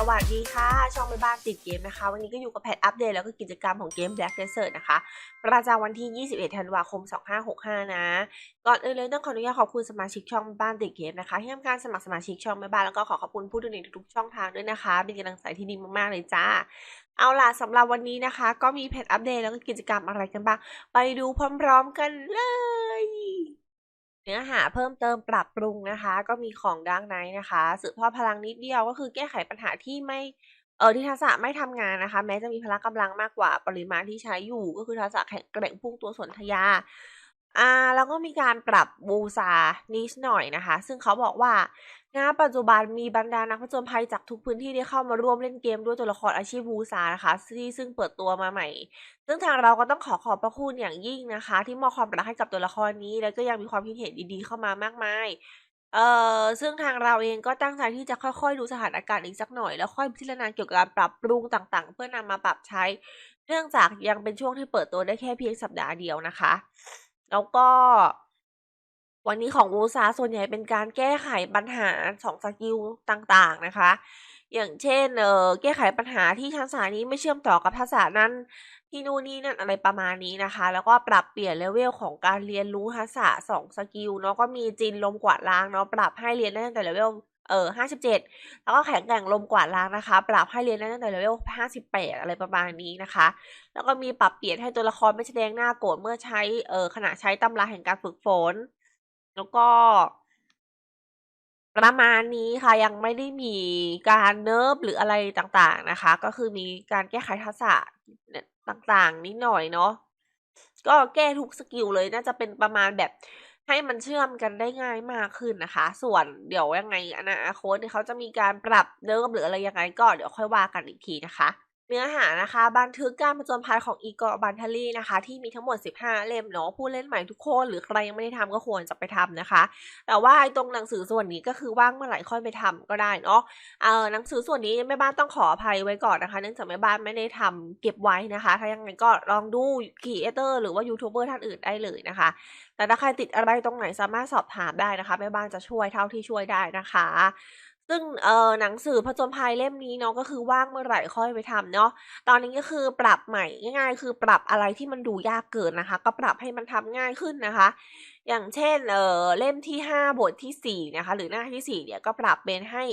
สวัสดีค่ะ ช่องแม่บ้านติดเกมนะคะ วันนี้ก็อยู่กับแพทอัปเดตแล้วก็กิจกรรมของเกม Black Desert นะคะ ประจำวันที่ 21 ธันวาคม 2565 นะ ก่อนอื่นเลยต้องขออนุญาตขอบคุณสมาชิกช่องแม่บ้านติดเกมนะคะที่ทำการสมัครสมาชิกช่องแม่บ้านแล้วก็ขอขอบคุณผู้ดูในทุกๆช่องทางด้วยนะคะ เป็นกำลังใจที่ดีมากๆเลยจ้า เอาล่ะสำหรับวันนี้นะคะ ก็มีแพทอัปเดตแล้วก็กิจกรรมอะไรกันบ้าง ไปดูพร้อมๆกันเลย เนื้อหาเพิ่มเติมปรับปรุงนะคะ ก็มีของดังไนนะคะ สืบทอดพลังนิดเดียวก็คือแก้ไขปัญหาที่ไม่เออที่ทักษะไม่ทำงานนะคะ แม้จะมีพละกำลังมากกว่าปริมาณที่ใช้อยู่ ก็คือทักษะแข็งแกร่งพุ่งตัวสนธยาอ่าแล้วก็มีการปรับบูซานิชหน่อยนะคะ ซึ่งเขาบอกว่า ณปัจจุบันมีบรรดานักผจญภัยจากทุกพื้นที่ได้เข้ามาร่วมเล่นเกมด้วยตัวละครอาชีพบูซานะคะที่ซึ่งเปิดตัวมาใหม่ ซึ่งทางเราก็ต้องขอขอบพระคุณอย่างยิ่งนะคะ ที่มอบความรักให้กับตัวละครนี้ แล้วก็ยังมีความคิดเห็นดีๆเข้ามามากมายเอ่อซึ่งทางเราเองก็ตั้งใจที่จะค่อยๆ ดูสถานการณ์อีกสักหน่อย แล้วค่อยพิจารณาเกี่ยวกับการปรับปรุงต่างๆ เพื่อนำมาปรับใช้ เนื่องจากยังเป็นช่วงที่เปิดตัวได้แค่เพียงสัปดาห์เดียวนะคะ แล้วก็ วันนี้ของวูซาส่วนใหญ่เป็นการแก้ไขปัญหาสองสกิลต่างๆนะคะ อย่างเช่นเออแก้ไขปัญหาที่ทักษะนี้ไม่เชื่อมต่อกับทักษะนั้นที่นู่นนี่นั่นอะไรประมาณนี้นะคะ แล้วก็ปรับเปลี่ยนเลเวลของการเรียนรู้ทักษะสองสกิลเนาะก็มีจินลมกวาดล้างเนาะปรับให้เรียนได้ตั้งแต่เลเวลเอ่อ57แล้วก็แข็งแกร่งลมกวาดล้างนะคะ ปรับให้เรียนได้ตั้งแต่เลเวล58อะไรประมาณนี้นะคะ แล้วก็มีปรับเปลี่ยนให้ตัวละครไม่แสดงหน้าโกรธเมื่อใช้ เออขณะใช้ตำราแห่งการฝึกฝน แล้วก็ ประมาณนี้ค่ะยังไม่ได้มีการเนิร์ฟหรืออะไรต่างๆนะคะ ก็คือมีการแก้ไขทักษะต่างๆ นิดหน่อยเนาะก็แก้ทุกสกิลเลยน่าจะเป็นประมาณแบบให้มันเชื่อมกันได้ง่ายมากขึ้นนะคะ ส่วนเดี๋ยวยังไงอนาคตเนี่เขาจะมีการปรับเนิร์ฟหรืออะไรยังไงก็เดี๋ยวค่อยว่ากันอีกทีนะคะ เนื้อหานะคะบันทึกการผจญภัยของอีกอร์บันทารีนะคะ ที่มีทั้งหมด 15 เล่มเนาะผู้เล่นใหม่ทุกคนหรือใครยังไม่ได้ทำก็ควรจะไปทำนะคะ แต่ว่าตรงหนังสือส่วนนี้ก็คือว่างเมื่อไหร่ค่อยไปทำก็ได้เนาะเอ่อหนังสือส่วนนี้แม่บ้านต้องขออภัยไว้ก่อนนะคะ เนื่องจากแม่บ้านไม่ได้ทำเก็บไว้นะคะ ถ้ายังไงก็ลองดูครีเอเตอร์หรือว่ายูทูบเบอร์ท่านอื่นได้เลยนะคะ แต่ถ้าใครติดอะไรตรงไหนสามารถสอบถามได้นะคะแม่บ้านจะช่วยเท่าที่ช่วยได้นะคะ ซึ่งเอ่อหนังสือผจญภัยเล่มนี้เนาะก็คือว่างเมื่อไหร่ค่อยไปทำเนาะตอนนี้ก็คือปรับใหม่ง่ายๆ คือปรับอะไรที่มันดูยากเกินนะคะ ก็ปรับให้มันทำง่ายขึ้นนะคะ อย่างเช่นเอ่อเล่มที่ 5 บทที่ 4 นะคะ หรือหน้าที่4เนี่ยก็ปรับเป็นให้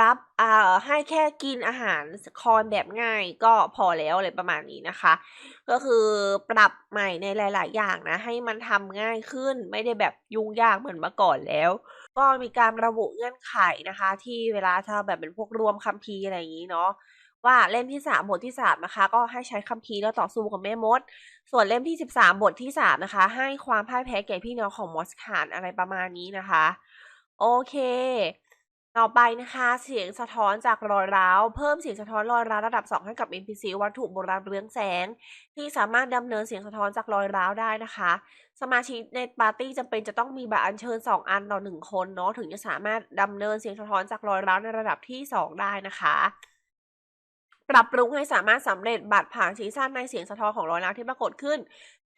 รับอ่าให้แค่กินอาหารคอนแบบง่ายก็พอแล้วอะไรประมาณนี้นะคะ ก็คือปรับใหม่ในหลาย ๆ อย่างนะให้มันทำง่ายขึ้นไม่ได้แบบยุ่งยากเหมือนเมื่อก่อนแล้ว ก็มีการระบุเงื่อนไขนะคะ ที่เวลาถ้าแบบเป็นพวกรวมคัมภีร์อะไรอย่างนี้เนาะว่าเล่มที่ 3 บทที่ 3 นะคะ ก็ให้ใช้คัมภีร์แล้วต่อสู้กับแม่มด ส่วนเล่มที่ 13 บทที่ 3 นะคะ ให้ความพ่ายแพ้แก่พี่น้องของมอสคานอะไรประมาณนี้นะคะ โอเค ต่อไปนะคะ เสียงสะท้อนจากรอยร้าว เพิ่มเสียงสะท้อนรอยร้าวระดับ 2 ให้กับ NPC วัตถุโบราณเรืองแสง ที่สามารถดำเนินเสียงสะท้อนจากรอยร้าวได้นะคะ สมาชิกในปาร์ตี้จำเป็นจะต้องมีบัตรอัญเชิญ 2 อันต่อ 1 คนเนาะถึงจะสามารถดำเนินเสียงสะท้อนจากรอยร้าวในระดับที่ 2 ได้นะคะปรับปรุงให้สามารถสำเร็จบัตรผ่านซีซั่นในเสียงสะท้อนของรอยร้าวที่ปรากฏขึ้น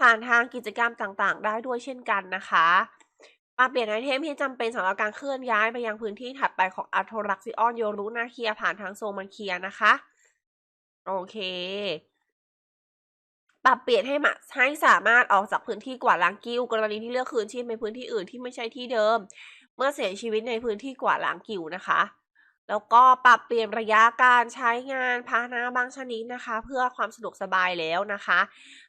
ผ่านทางกิจกรรมต่างๆ ได้ด้วยเช่นกันนะคะ ปรับเปลี่ยนไอเทมที่จำเป็นสำหรับการเคลื่อนย้ายไปยังพื้นที่ถัดไปของอาร์โทรักซิออนโยรุนาเคียผ่านทางโซมันเคียนะคะ โอเค ปรับเปลี่ยนให้มาให้สามารถออกจากพื้นที่กวาดล้างกิลด์กรณีที่เลือกคืนชีพในพื้นที่อื่นที่ไม่ใช่ที่เดิม เมื่อเสียชีวิตในพื้นที่กวาดล้างกิลด์นะคะ แล้วก็ปรับเปลี่ยนระยะการใช้งานพาหนะบางชนิดนะคะ เพื่อความสะดวกสบายแล้วนะคะ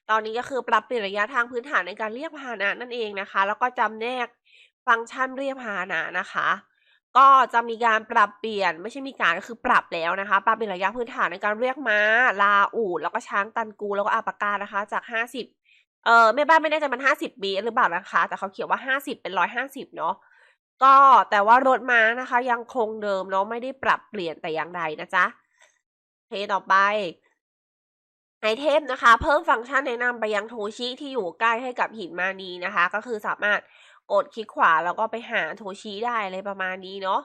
ตอนนี้ก็คือปรับเปลี่ยนระยะทางพื้นฐานในการเรียกพาหนะนั่นเองนะคะ แล้วก็จำแนก ฟังก์ชันเรียกพาหนะนะคะ ก็จะมีการปรับเปลี่ยนไม่ใช่มีการก็คือปรับแล้วนะคะ ปรับเปลี่ยนระยะพื้นฐานในการเรียกม้า ลาอูดแล้วก็ช้างตันกู แล้วก็อาปากานะคะ จาก 50 เอ่อแม่บ้านไม่แน่ใจมัน 50บีหรือเปล่านะคะ แต่เขาเขียนว่า 50 เป็น 150 เนาะก็แต่ว่ารถม้านะคะ ยังคงเดิมเนาะไม่ได้ปรับเปลี่ยนแต่อย่างใดนะจ๊ะเพต่อไปไอเทมนะคะ เพิ่มฟังก์ชันแนะนำไปยังโทชิที่อยู่ใกล้ให้กับหินมานีนะคะ ก็คือสามารถ กดคลิกขวาแล้วก็ไปหาโทชิได้อะไรประมาณนี้เนาะ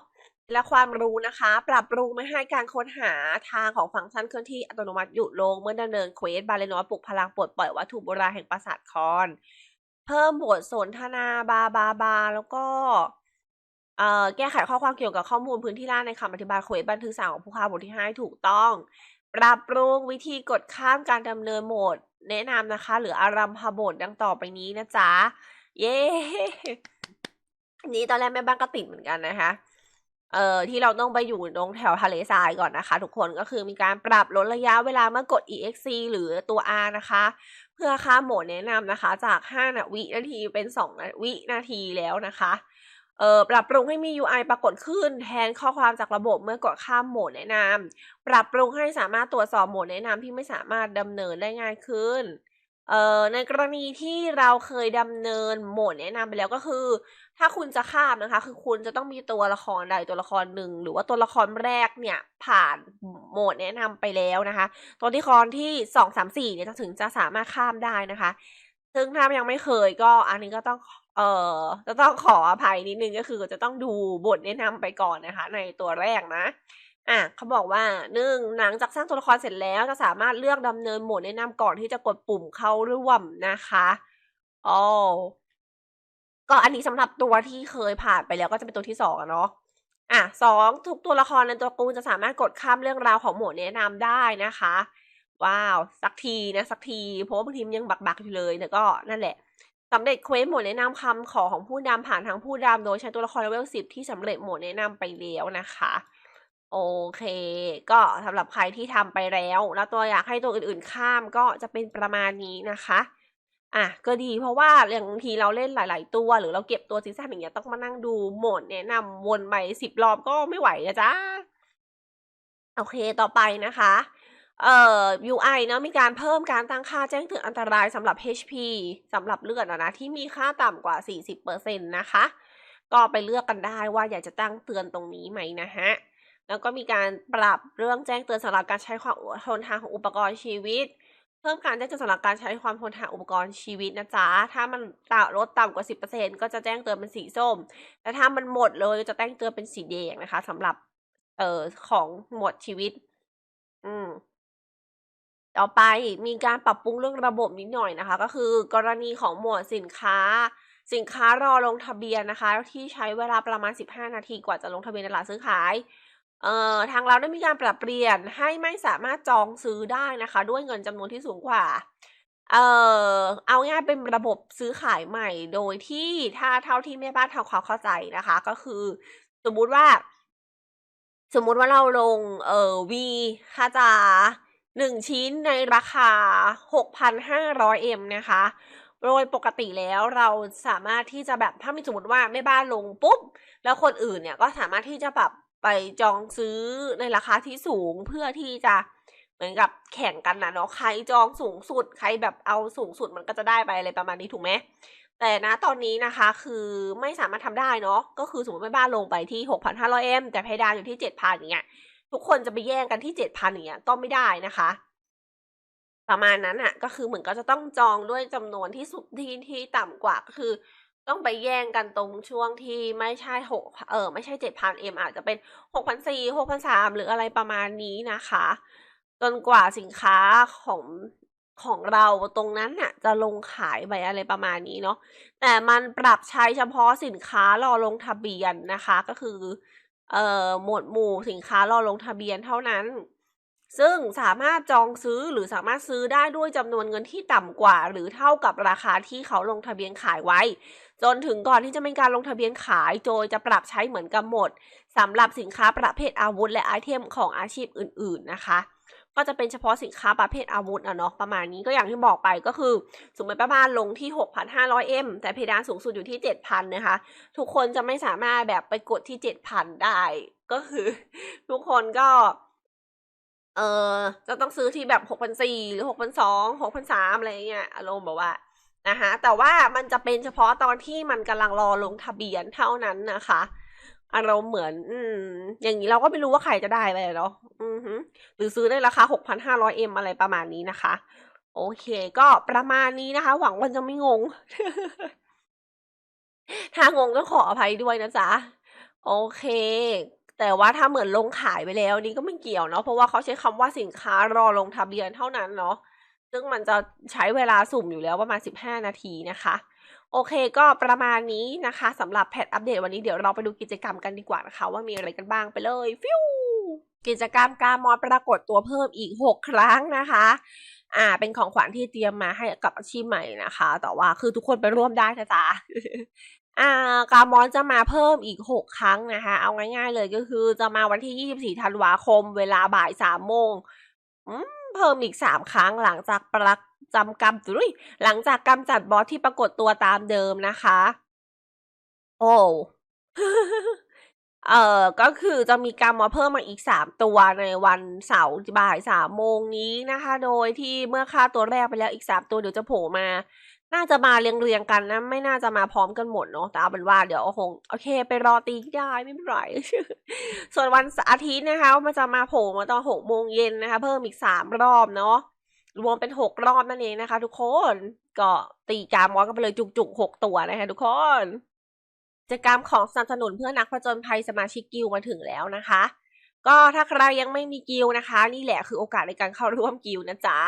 และความรู้นะคะ ปรับปรุงไม่ให้การค้นหาทางของฟังก์ชันเคลื่อนที่อัตโนมัติหยุดลงเมื่อดำเนินเควสบาเลนอปลุกพลังปลดปล่อยวัตถุโบราณแห่งปราสาทคอน เพิ่มบทสนทนาบาบาบา แล้วก็เอ่อแก้ไขข้อความเกี่ยวกับข้อมูลพื้นที่ล่าในคำอธิบายเควสบันทึกสามของผู้ค้าบทที่ห้าให้ถูกต้อง ปรับปรุงวิธีกดข้ามการดำเนินโหมด แนะนำนะคะ หรืออารัมพบทดังต่อไปนี้นะจ๊ะ เย้อันนี้ตอนแรกแม่บ้านก็ติดเหมือนกันนะคะ เอ่อที่เราต้องไปอยู่ตรงแถวทะเลทรายก่อนนะคะ ทุกคนก็คือมีการปรับลดระยะเวลาเมื่อกด exe หรือตัว r นะคะ เพื่อข้ามโหมดแนะนำนะคะ จาก 5 นาวินาทีเป็น2นาวินาทีแล้วนะคะเอ่อปรับปรุงให้มี UI ปรากฏขึ้น แทนข้อความจากระบบเมื่อกดข้ามโหมดแนะนำปรับปรุงให้สามารถตรวจสอบโหมดแนะนำที่ไม่สามารถดำเนินได้ง่ายขึ้น เอ่อในกรณีที่เราเคยดำเนินโหมดแนะนำไปแล้วก็คือ ถ้าคุณจะข้ามนะคะ คือคุณจะต้องมีตัวละครใดตัวละครหนึ่ง หรือว่าตัวละครแรกเนี่ย ผ่านโหมดแนะนำไปแล้วนะคะ ตัวละครที่สองสามสี่เนี่ยจะถึงจะสามารถข้ามได้นะคะ ซึ่งถ้ายังไม่เคยก็อันนี้ก็ต้องเอ่อจะต้องขออภัยนิดนึงก็คือจะต้องดูบทแนะนำไปก่อนนะคะ ในตัวแรกนะ อะเขาบอกว่าหนึ่งหลังจากสร้างตัวละครเสร็จแล้วจะสามารถเลือกดำเนินโหมดแนะนำก่อนที่จะกดปุ่มเข้าร่วมนะคะอ๋อก็อันนี้สำหรับตัวที่เคยผ่านไปแล้วก็จะเป็นตัวที่สองเนาะอะสองทุกตัวละครในตัวกูจะสามารถกดข้ามเรื่องราวของโหมดแนะนำได้นะคะ ว้าว สักทีนะ สักที เพราะว่าบางทีมันยังบักๆอยู่เลยแต่ก็นั่นแหละสำเร็จเควสโหมดแนะนำคำขอของผู้ดำผ่านทางผู้ดำโดยใช้ตัวละครเลเวลสิบที่สำเร็จโหมดแนะนำไปแล้วนะคะ โอเค ก็สำหรับใครที่ทำไปแล้ว แล้วตัวอยากให้ตัวอื่นๆข้ามก็จะเป็นประมาณนี้นะคะอะก็ดีเพราะว่าอย่างบางทีเราเล่นหลาย ๆ ตัวหรือเราเก็บตัวซีซั่นอย่างเงี้ยต้องมานั่งดูโหมดแนะนำวนไปสิบรอบก็ไม่ไหวนะจ๊ะโอเคต่อไปนะคะเอ่อ UI เนอะมีการเพิ่มการตั้งค่าแจ้งเตือนอันตรายสำหรับ HP สำหรับเลือดอะนะที่มีค่าต่ำกว่า 40%นะคะ ก็ไปเลือกกันได้ว่าอยากจะตั้งเตือนตรงนี้ไหมนะฮะ แล้วก็มีการปรับเรื่องแจ้งเตือนสำหรับการใช้ความทนทานของอุปกรณ์ชีวิต เพิ่มการแจ้งเตือนสำหรับการใช้ความทนทานอุปกรณ์ชีวิตนะจ๊ะ ถ้ามันต่ลดต่ำกว่า 10%ก็จะแจ้งเตือนเป็นสีส้ม แต่ถ้ามันหมดเลยจะแจ้งเตือนเป็นสีแดงนะคะสำหรับเอ่อของหมวดชีวิต อืมต่อไปมีการปรับปรุงเรื่องระบบนิดหน่อยนะคะ ก็คือกรณีของหมวดสินค้า สินค้ารอลงทะเบียนนะคะ ที่ใช้เวลาประมาณ 15 นาทีกว่าจะลงทะเบียนในตลาดซื้อขาย เอ่อทางเราได้มีการปรับเปลี่ยนให้ไม่สามารถจองซื้อได้นะคะ ด้วยเงินจำนวนที่สูงกว่า เอ่อเอาง่ายเป็นระบบซื้อขายใหม่ โดยที่ถ้าเท่าที่แม่บ้านทำความเข้าใจนะคะ ก็คือ สมมุติว่า สมมุติว่าเราลงเอ่อวีค่าจาหนึ่งชิ้นในราคา 6,500M นะคะ โดยปกติแล้วเราสามารถที่จะแบบถ้ามีสมมติว่าแม่บ้านลงปุ๊บ แล้วคนอื่นเนี่ยก็สามารถที่จะแบบ ไปจองซื้อในราคาที่สูงเพื่อที่จะเหมือนกับแข่งกันนะเนาะใครจองสูงสุด ใครแบบเอาสูงสุดมันก็จะได้ไปอะไรประมาณนี้ถูกไหมแต่นะตอนนี้นะคะคือไม่สามารถทำได้เนาะก็คือสมมติแม่บ้านลงไปที่ 6,500M แต่เพดานอยู่ที่7,000อย่างเงี้ยทุกคนจะไปแย่งกันที่7,000อย่างเงี้ยก็ไม่ได้นะคะประมาณนั้นอะก็คือเหมือนก็จะต้องจองด้วยจำนวนที่สุดที่ที่ต่ำกว่าก็คือ ต้องไปแย่งกันตรงช่วงที่ไม่ใช่หกเออไม่ใช่เจ็ดพันเอ็มอาจจะเป็นหกพันสี่หกพันสามหรืออะไรประมาณนี้นะคะ จนกว่าสินค้าของของเราตรงนั้นน่ะจะลงขายไปอะไรประมาณนี้เนาะแต่มันปรับใช้เฉพาะสินค้ารอลงทะเบียนนะคะ ก็คือเอ่อหมวดหมู่สินค้ารอลงทะเบียนเท่านั้น ซึ่งสามารถจองซื้อหรือสามารถซื้อได้ด้วยจำนวนเงินที่ต่ำกว่า หรือเท่ากับราคาที่เขาลงทะเบียนขายไว้ จนถึงก่อนที่จะเป็นการลงทะเบียนขายโดยจะปรับใช้เหมือนกันหมดสำหรับสินค้าประเภทอาวุธ และไอเทมของอาชีพอื่น ๆนะคะ ก็จะเป็นเฉพาะสินค้าประเภทอาวุธอะเนาะประมาณนี้ก็อย่างที่บอกไปก็คือสมมติป้าบ้านลงที่ 6,500M แต่เพดานสูงสุดอยู่ที่ 7,000 นะคะ ทุกคนจะไม่สามารถแบบไปกดที่ 7,000 ได้ ก็คือ ทุกคนก็เออจะต้องซื้อที่แบบ6,400หรือ6,200 6,300อะไรเงี้ยอารมณ์แบบว่า นะคะแต่ว่ามันจะเป็นเฉพาะตอนที่มันกำลังรอลงทะเบียนเท่านั้นนะคะอารมณ์เหมือน อืม อย่างนี้เราก็ไม่รู้ว่าใครจะได้เลยเนาะอือฮึหรือซื้อในราคา 6,500M อะไรประมาณนี้นะคะ โอเค ก็ประมาณนี้นะคะ หวังว่าจะไม่งง ถ้างงก็ขออภัยด้วยนะจ๊ะ โอเค แต่ว่าถ้าเหมือนลงขายไปแล้วนี่ก็ไม่เกี่ยวเนาะ เพราะว่าเขาใช้คำว่าสินค้ารอลงทะเบียนเท่านั้นเนาะ ซึ่งมันจะใช้เวลาสุ่มอยู่แล้วประมาณ 15 นาทีนะคะ โอเคก็ประมาณนี้นะคะสำหรับแพทอัปเดตวันนี้เดี๋ยวเราไปดูกิจกรรมกันดีกว่านะคะ ว่ามีอะไรกันบ้างไปเลยฟิวกิจกรรมการมอนปรากฏตัวเพิ่มอีก 6 ครั้งนะคะ อ่า เป็นของขวัญที่เตรียมมาให้กับอาชีพใหม่นะคะ แต่ว่าคือทุกคนไปร่วมได้นะจ๊ะอ่ากามอนจะมาเพิ่มอีก 6 ครั้งนะคะ เอาง่ายๆเลยก็คือจะมาวันที่ 24 ธันวาคม เวลาบ่าย3โมงอืม เพิ่มอีกสามครั้งหลังจากปรักจำกำจุ้ยหลังจากกำจัดบอสที่ปรากฏตัวตามเดิมนะคะ โอ้เอ่อ ก็คือจะมีการมาเพิ่มมาอีก 3 ตัวในวันเสาร์บ่ายสามโมงนี้นะคะ โดยที่เมื่อฆ่าตัวแรกไปแล้วอีก 3 ตัวเดี๋ยวจะโผล่มา น่าจะมาเรียงๆกันนะ ไม่น่าจะมาพร้อมกันหมดเนาะแต่เอาเป็นว่าเดี๋ยวคงโอเค ไปรอตีได้ไม่เป็นไรส่วนวันอาทิตย์นะคะ มันจะมาโผล่มาตอน6โมงเย็นนะคะ เพิ่มอีก3รอบเนาะรวมเป็น6รอบนั่นเองนะคะ ทุกคนก็ตีกามอนกันไปเลยจุกๆ6ตัวนะคะทุกคนกิจกรรมของสนับสนุนเพื่อนักผจญภัยสมาชิกกิลมาถึงแล้วนะคะ ก็ถ้าใครยังไม่มีกิลนะคะ นี่แหละคือโอกาสในการเข้าร่วมกิลนะจ๊ะ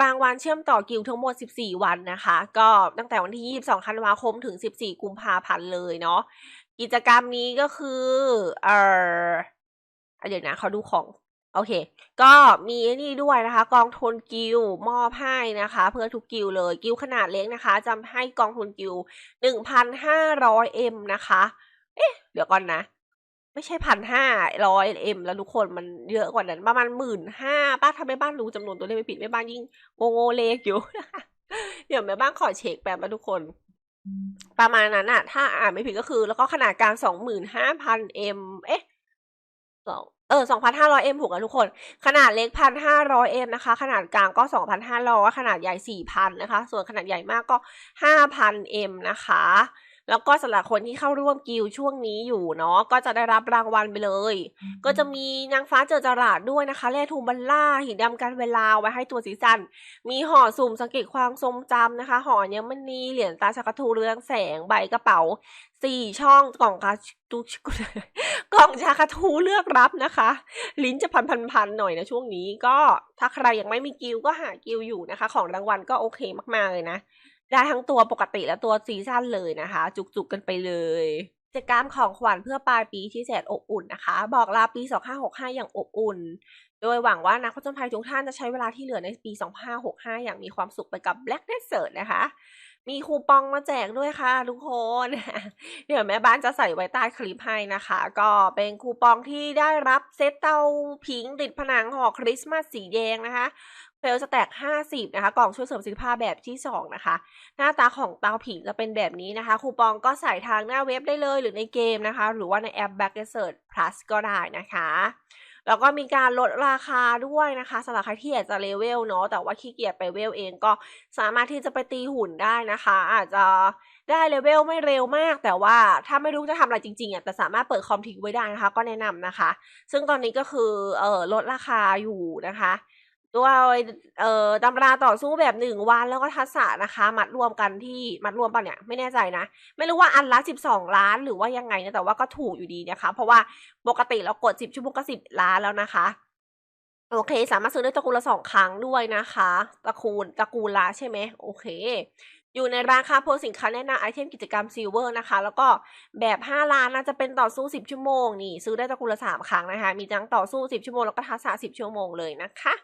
รางวัลเชื่อมต่อกิลทั้งหมด 14 วันนะคะ ก็ตั้งแต่วันที่ 22ธันวาคมถึง 14 กุมภาพันธ์เลยเนาะกิจกรรมนี้ก็คือเออเดี๋ยวนะเขาดูของโอเค ก็มีนี่ด้วยนะคะ กองทุนกิลมอบให้นะคะ เพื่อทุกกิลเลยกิลขนาดเล็กนะคะจะให้กองทุนกิลหนึ่งพันห้าร้อยเอ็มนะคะ เอ๊ะ เดี๋ยวก่อนนะ ไม่ใช่พันห้าร้อยเอ็มแล้วทุกคนมันเยอะกว่านั้นประมาณหมื่นห้าป้าทำแม่บ้านรู้จำนวนตัวเลขไม่ผิดแม่บ้านยิ่งโงโงเลขอยู่ เดี๋ยวแม่บ้านขอเช็คแป๊บนะทุกคน ประมาณนั้นอะถ้าอ่านไม่ผิดก็คือ แล้วก็ขนาดกลางสองหมื่นห้าพันเอ็มเอ๊ะสองเออสองพันห้าร้อยเอ็มถูกแล้วทุกคน ขนาดเล็กพันห้าร้อยเอ็มนะคะ ขนาดกลางก็สองพันห้าร้อยขนาดใหญ่สี่พันนะคะ ส่วนขนาดใหญ่มากก็ห้าพันเอ็มนะคะ แล้วก็สำหรับคนที่เข้าร่วมกิลช่วงนี้อยู่เนาะก็จะได้รับรางวัลไปเลย ก็จะมีนางฟ้าเจอจราดด้วยนะคะแร่ทูบัลล่าหินดำกันเวลาไว้ให้ตัวสีสัน มีห่อสุ่มสังเกตความทรงจำนะคะ ห่อเนี้ยมันนีเหรียญตาชักกระทูเรืองแสงใบกระเป๋าสี่ช่องกล่องกาตุกล่องชาคาทูเลือกรับนะคะ ลิ้นจะพันพันพันหน่อยนะช่วงนี้ก็ถ้าใครยังไม่มีกิลก็หากิลอยู่นะคะ ของรางวัลก็โอเคมากๆเลยนะ ได้ทั้งตัวปกติและตัวซีซั่นเลยนะคะ จุกๆกันไปเลยกิจกรรมของขวัญเพื่อปลายปีที่แสนอบอุ่นนะคะ บอกลาปี 2565 อย่างอบอุ่น โดยหวังว่านักผจญภัยทุกท่านจะใช้เวลาที่เหลือในปี 2565 อย่างมีความสุขไปกับ Black Desert นะคะ มีคูปองมาแจกด้วยค่ะทุกคน เดี๋ยวแม่บ้านจะใส่ไว้ใต้คลิปให้นะคะ ก็เป็นคูปองที่ได้รับเซตเตาผิงติดผนังห่อคริสต์มาสสีแดงนะคะ เฟลสแตก 50 นะคะ กล่องช่วยเสริมสิทธิภาพแบบที่ 2 นะคะ หน้าตาของเตาผิงจะเป็นแบบนี้นะคะ คูปองก็ใส่ทางหน้าเว็บได้เลยหรือในเกมนะคะ หรือว่าในแอป Back Desert Plus ก็ได้นะคะ แล้วก็มีการลดราคาด้วยนะคะสำหรับใครที่อยากจะเลเวลเนาะ แต่ว่าขี้เกียจไปเวลเองก็สามารถที่จะไปตีหุ่นได้นะคะ อาจจะได้เลเวลไม่เร็วมาก แต่ว่าถ้าไม่รู้จะทำอะไรจริงๆอะแต่สามารถเปิดคอมทิ้งไว้ได้นะคะ ก็แนะนำนะคะ ซึ่งตอนนี้ก็คือเออลดราคาอยู่นะคะ ด้วยเอ่อตำราต่อสู้แบบหนึ่งวันแล้วก็ทักษะนะคะ มัดรวมกันที่มัดรวมป่ะเนี่ยไม่แน่ใจนะ ไม่รู้ว่าอันละสิบสองล้านหรือว่ายังไงนะแต่ว่าก็ถูกอยู่ดีนะคะ เพราะว่าปกติเรากดสิบชั่วโมงก็สิบล้านแล้วนะคะโอเค สามารถซื้อได้ตระกูลละสองครั้งด้วยนะคะ ตระกูลตระกูลละใช่ไหมโอเค อยู่ในราคาโพสสินค้าแนะนำไอเทมกิจกรรมซิลเวอร์นะคะ แล้วก็แบบห้าล้านนะจะเป็นต่อสู้สิบชั่วโมงนี่ ซื้อได้ตระกูลละสามครั้งนะคะ มีทั้งต่อสู้สิบชั่วโมงแล้วก็ทักษะสิบชั่วโมงเลยนะคะ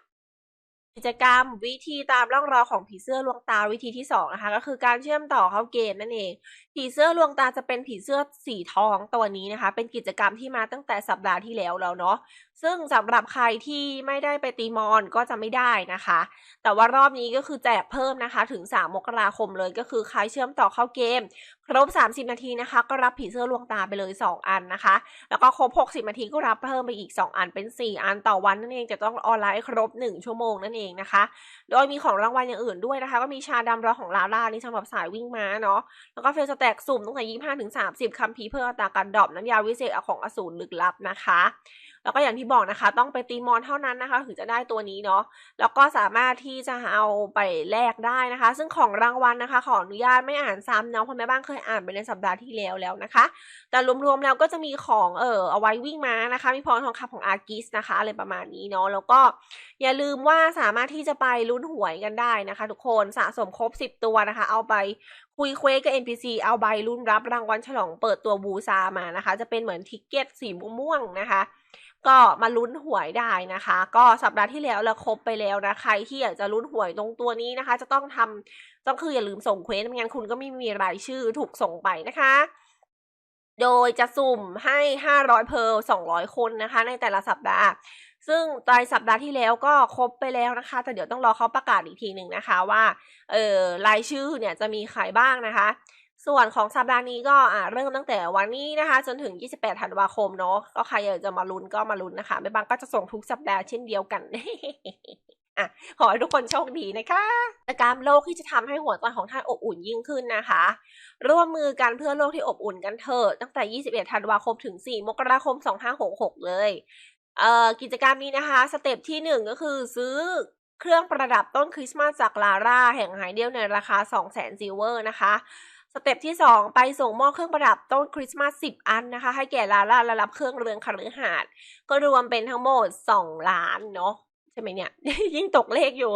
กิจกรรมวิธีตามร่องรอยของผีเสื้อลวงตาวิธีที่สองนะคะก็คือการเชื่อมต่อเข้าเกมนั่นเอง ผีเสื้อลวงตาจะเป็นผีเสื้อสีทองตัวนี้นะคะ เป็นกิจกรรมที่มาตั้งแต่สัปดาห์ที่แล้วแล้วเนาะซึ่งสำหรับใครที่ไม่ได้ไปตีมอนก็จะไม่ได้นะคะ แต่ว่ารอบนี้ก็คือแจกเพิ่มนะคะ ถึง 3 มกราคมเลยก็คือใครเชื่อมต่อเข้าเกม ครบ 30 นาทีนะคะ ก็รับผีเสื้อลวงตาไปเลย 2 อันนะคะ แล้วก็ครบ 60 นาทีก็รับเพิ่มไปอีก 2 อันเป็น 4 อันต่อวันนั่นเองจะต้องออนไลน์ครบ 1 ชั่วโมงนั่นเองนะคะ โดยมีของรางวัลอย่างอื่นด้วยนะคะ ก็มีชาดำร้อของลาล่านี่สำหรับสายวิ่งม้าเนาะแล้วก็เฟลสแต็ตกสุ่มตั้งแต่25ถึง30คัมภีร์เพื่ออัตราการดรอปน้ำยาวิเศษของอสูรลึกลับนะคะ แล้วก็อย่างที่บอกนะคะ ต้องไปตีมอนเท่านั้นนะคะ ถึงจะได้ตัวนี้เนาะแล้วก็สามารถที่จะเอาไปแลกได้นะคะ ซึ่งของรางวัลนะคะ ขออนุญาตไม่อ่านซ้ำเนาะเพราะแม่บ้านเคยอ่านไปในสัปดาห์ที่แล้วแล้วนะคะ แต่รวมๆแล้วก็จะมีของเออเอาไว้วิ่งม้านะคะ มีพรทองคำของอาร์กิสนะคะอะไรประมาณนี้เนาะแล้วก็อย่าลืมว่าสามารถที่จะไปลุ้นหวยกันได้นะคะ ทุกคนสะสมครบ 10 ตัวนะคะ เอาไป คุยเควสกับ NPC เอาใบรุ่นรับรางวัลฉลองเปิดตัวบูซามานะคะ จะเป็นเหมือนทิกเก็ตสีม่วงนะคะ ก็มาลุ้นหวยได้นะคะ ก็สัปดาห์ที่แล้วเราครบไปแล้วนะใครที่อยากจะลุ้นหวยตรงตัวนี้นะคะ จะต้องทำต้องคืออย่าลืมส่งเควสไม่งั้นคุณก็ไม่มีรายชื่อถูกส่งไปนะคะ โดยจะสุ่มให้ 500 เพร์ล200 คนนะคะ ในแต่ละสัปดาห์ ซึ่งรายสัปดาห์ที่แล้วก็ครบไปแล้วนะคะ แต่เดี๋ยวต้องรอเขาประกาศอีกทีหนึ่งนะคะว่าเออรายชื่อเนี่ยจะมีใครบ้างนะคะ ส่วนของสัปดาห์นี้ก็อ่าเริ่มตั้งแต่วันนี้นะคะ จนถึง 28 ธันวาคมเนาะก็ใครอยากจะมาลุ้นก็มาลุ้นนะคะไม่บางก็จะส่งทุกสัปดาห์เช่นเดียวกันอะขอให้ทุกคนโชคดีนะคะกิจกรรมโลกที่จะทำให้หัวใจของท่านอบอุ่นยิ่งขึ้นนะคะ ร่วมมือกันเพื่อโลกที่อบอุ่นกันเถอะตั้งแต่ 21 ธันวาคมถึง 4 มกราคม 2566 เลย เอ่อกิจกรรมนี้นะคะ สเต็ปที่ 1 ก็คือซื้อเครื่องประดับต้นคริสต์มาสจากลาร่าแห่งไฮเดียลในราคา 200,000ซิลเวอร์นะคะ สเต็ปที่ 2 ไปส่งมอบเครื่องประดับต้นคริสต์มาส10 อันนะคะ ให้แก่ลาล่าและรับเครื่องเรือนคฤหาสน์ก็รวมเป็นทั้งหมด 2 ล้านเนาะใช่ไหมเนี่ย ยิ่งตกเลขอยู่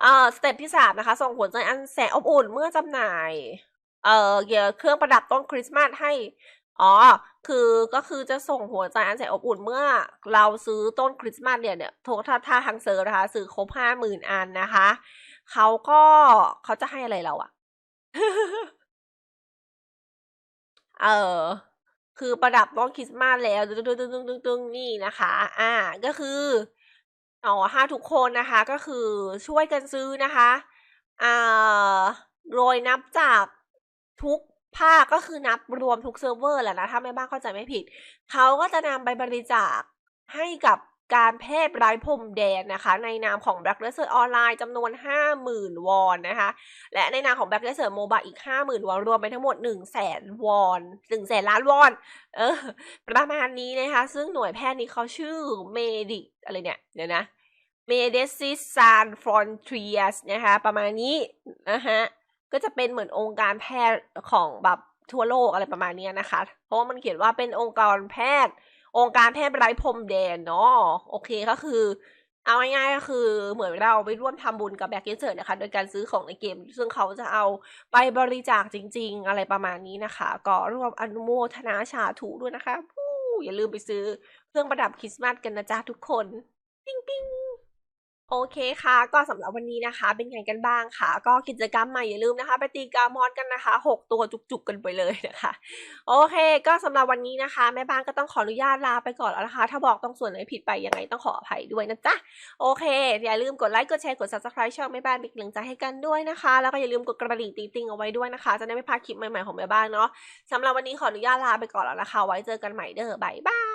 เอ่อสเต็ปที่3นะคะ ส่งหัวใจอันแสนอบอุ่นเมื่อจำหน่าย เอ่อเกี่ยวเครื่องประดับต้นคริสต์มาสให้ อ๋อ คือก็คือจะส่งหัวใจอันแสนอบอุ่นเมื่อ เราซื้อต้นคริสต์มาสเนี่ยเนี่ยโทรถ้าถ้าทางเซิร์นะคะซื้อครบห้าหมื่นอันนะคะเขาก็เขาจะให้อะไรเราอะเออคือประดับต้นคริสต์มาสแล้วตึ้งตึ้งตึ้งตึ้งตึ้งตึ้งนี่นะคะ อ่า ก็คืออ๋อถ้าทุกคนนะคะ ก็คือช่วยกันซื้อนะคะ อ่าโดยนับจากทุก ภาคก็คือนับรวมทุกเซิร์ฟเวอร์แหละนะ ถ้าแม่บ้านเข้าใจไม่ผิด เขาก็จะนำไปบริจาคให้กับการแพทย์ไร้พรมแดนนะคะ ในนามของ Black Desert Online จำนวน 50,000 วอนนะคะ และในนามของ Black Desert Mobile อีก 50,000 วอน รวมไปทั้งหมด 100,000 วอน 100,000 ล้านวอน เออ ประมาณนี้นะคะ ซึ่งหน่วยแพทย์นี้เขาชื่อ Medic อะไรเนี่ย เดี๋ยวนะ Medicine Sans Frontiers นะคะ ประมาณนี้นะคะ ก็จะเป็นเหมือนองค์การแพทย์ของแบบทั่วโลกอะไรประมาณนี้นะคะ เพราะว่ามันเขียนว่าเป็นองค์การแพทย์ องค์การแพทย์ไร้พรมแดนเนาะโอเคก็คือ เอาง่ายๆก็คือเหมือนเราไปร่วมทำบุญกับแบ็กเกเจอร์นะคะ โดยการซื้อของในเกม ซึ่งเขาจะเอาไปบริจาคจริง ๆ อะไรประมาณนี้นะคะ ก็ร่วมอนุโมทนาสาธุด้วยนะคะอย่าลืมไปซื้อเครื่องประดับคริสต์มาสกันนะจ๊ะทุกคน ปิ๊งปิ๊ง โอเคค่ะ ก็สำหรับวันนี้นะคะ เป็นไงกันบ้างค่ะ ก็กิจกรรมใหม่อย่าลืมนะคะ ไปตีกามอนกันนะคะหกตัวจุกๆกันไปเลยนะคะ โอเค ก็สำหรับวันนี้นะคะ แม่บ้านก็ต้องขออนุญาตลาไปก่อนแล้วนะคะ ถ้าบอกต้องส่วนไหนผิดไปยังไงต้องขออภัยด้วยนะจ๊ะ โอเค อย่าลืมกดไลค์ กดแชร์ กด subscribe ช่องแม่บ้านเป็นกำลังใจให้กันด้วยนะคะ แล้วก็อย่าลืมกดกระดิ่งติ๊งติงเอาไว้ด้วยนะคะ จะได้ไม่พลาดคลิปใหม่ๆของแม่บ้านเนาะสำหรับวันนี้ขออนุญาตลาไปก่อนแล้วนะคะ ไว้เจอกันใหม่เด้อบายบาย